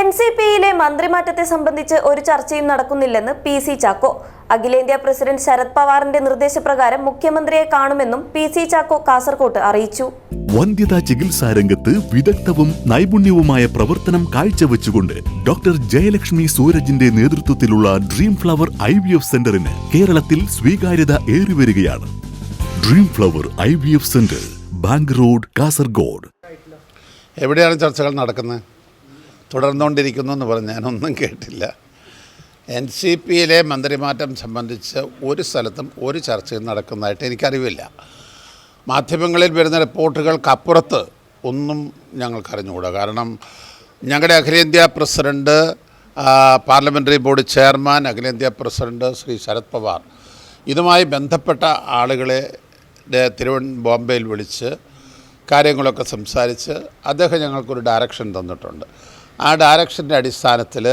N C പിയിലെ മന്ത്രിമാറ്റത്തെ സംബന്ധിച്ച് ഒരു ചർച്ചയും നടക്കുന്നില്ലെന്ന് പി സി ചാക്കോ. അഖിലേന്ത്യാ പ്രസിഡന്റ് ശരത് പവാറിന്റെ നിർദ്ദേശപ്രകാരം മുഖ്യമന്ത്രിയെ കാണുമെന്നും പി സി ചാക്കോ കാസർകോട്ട് അറിയിച്ചു. വന്ധ്യതാ ചികിത്സാ രംഗത്ത് വിദഗ്ധവും നൈപുണ്യവുമായ പ്രവർത്തനം കാഴ്ചവെച്ചുകൊണ്ട് ഡോക്ടർ ജയലക്ഷ്മി സൂരജിന്റെ നേതൃത്വത്തിലുള്ള dream flower I V F സെന്ററിന് കേരളത്തിൽ സ്വീകാര്യത ഏറിവരികയാണ്. Dream flower I V F centre bank road Kasaragod. എവിടെയാണ് ചർച്ചകൾ നടക്കുന്നത്? തുടർന്നുകൊണ്ടിരിക്കുന്നു എന്ന് പറഞ്ഞ് ഞാനൊന്നും കേട്ടില്ല. എൻ സി പിയിലെ മന്ത്രിമാറ്റം സംബന്ധിച്ച് ഒരു സ്ഥലത്തും ഒരു ചർച്ചയും നടക്കുന്നതായിട്ട് എനിക്കറിവില്ല. മാധ്യമങ്ങളിൽ വരുന്ന റിപ്പോർട്ടുകൾക്കപ്പുറത്ത് ഒന്നും ഞങ്ങൾക്കറിഞ്ഞുകൂടാ. കാരണം ഞങ്ങളുടെ അഖിലേന്ത്യാ പ്രസിഡന്റ് പാർലമെന്ററി ബോർഡ് ചെയർമാൻ അഖിലേന്ത്യാ പ്രസിഡന്റ് ശ്രീ ശരത് പവാർ ഇതുമായി ബന്ധപ്പെട്ട ആളുകളെ തിരുവൻ ബോംബെയിൽ വിളിച്ച് കാര്യങ്ങളൊക്കെ സംസാരിച്ച് അദ്ദേഹം ഞങ്ങൾക്കൊരു ഡയറക്ഷൻ തന്നിട്ടുണ്ട്. ആ ഡയറക്ഷന്റെ അടിസ്ഥാനത്തിൽ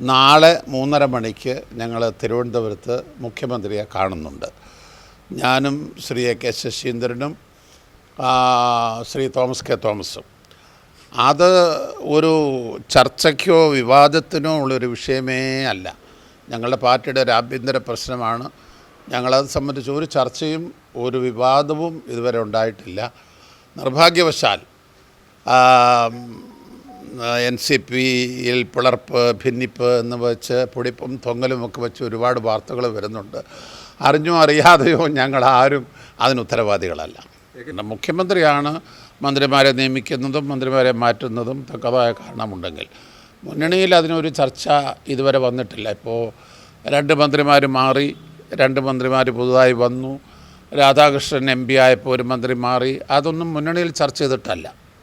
നാളെ മൂന്നര മണിക്ക് ഞങ്ങൾ തിരുവനന്തപുരത്ത് മുഖ്യമന്ത്രിയെ കാണുന്നുണ്ട്. ഞാനും ശ്രീ എ കെ ശശീന്ദ്രനും ശ്രീ തോമസ് കെ തോമസും. അത് ഒരു ചർച്ചയ്ക്കോ വിവാദത്തിനോ ഉള്ളൊരു വിഷയമേ അല്ല. ഞങ്ങളുടെ പാർട്ടിയുടെ ഒരു ആഭ്യന്തര പ്രശ്നമാണ്. ഞങ്ങളത് സംബന്ധിച്ച് ഒരു ചർച്ചയും ഒരു വിവാദവും ഇതുവരെ ഉണ്ടായിട്ടില്ല. നിർഭാഗ്യവശാൽ എൻ സി പിയിൽ പിളർപ്പ് ഭിന്നിപ്പ് എന്ന് വെച്ച് പൊടിപ്പും തൊങ്ങലും ഒക്കെ വെച്ച് ഒരുപാട് വാർത്തകൾ വരുന്നുണ്ട്. അറിഞ്ഞോ അറിയാതെയോ ഞങ്ങൾ ആരും അതിന് ഉത്തരവാദികളല്ല. മുഖ്യമന്ത്രിയാണ് മന്ത്രിമാരെ നിയമിക്കുന്നതും മന്ത്രിമാരെ മാറ്റുന്നതും തക്കതായ കാരണമുണ്ടെങ്കിൽ. മുന്നണിയിൽ അതിനൊരു ചർച്ച ഇതുവരെ വന്നിട്ടില്ല. ഇപ്പോൾ രണ്ട് മന്ത്രിമാർ മാറി രണ്ട് മന്ത്രിമാർ പുതുതായി വന്നു. രാധാകൃഷ്ണൻ എം പി ആയപ്പോൾ ഒരു മന്ത്രി മാറി. അതൊന്നും മുന്നണിയിൽ ചർച്ച ചെയ്തിട്ടല്ല.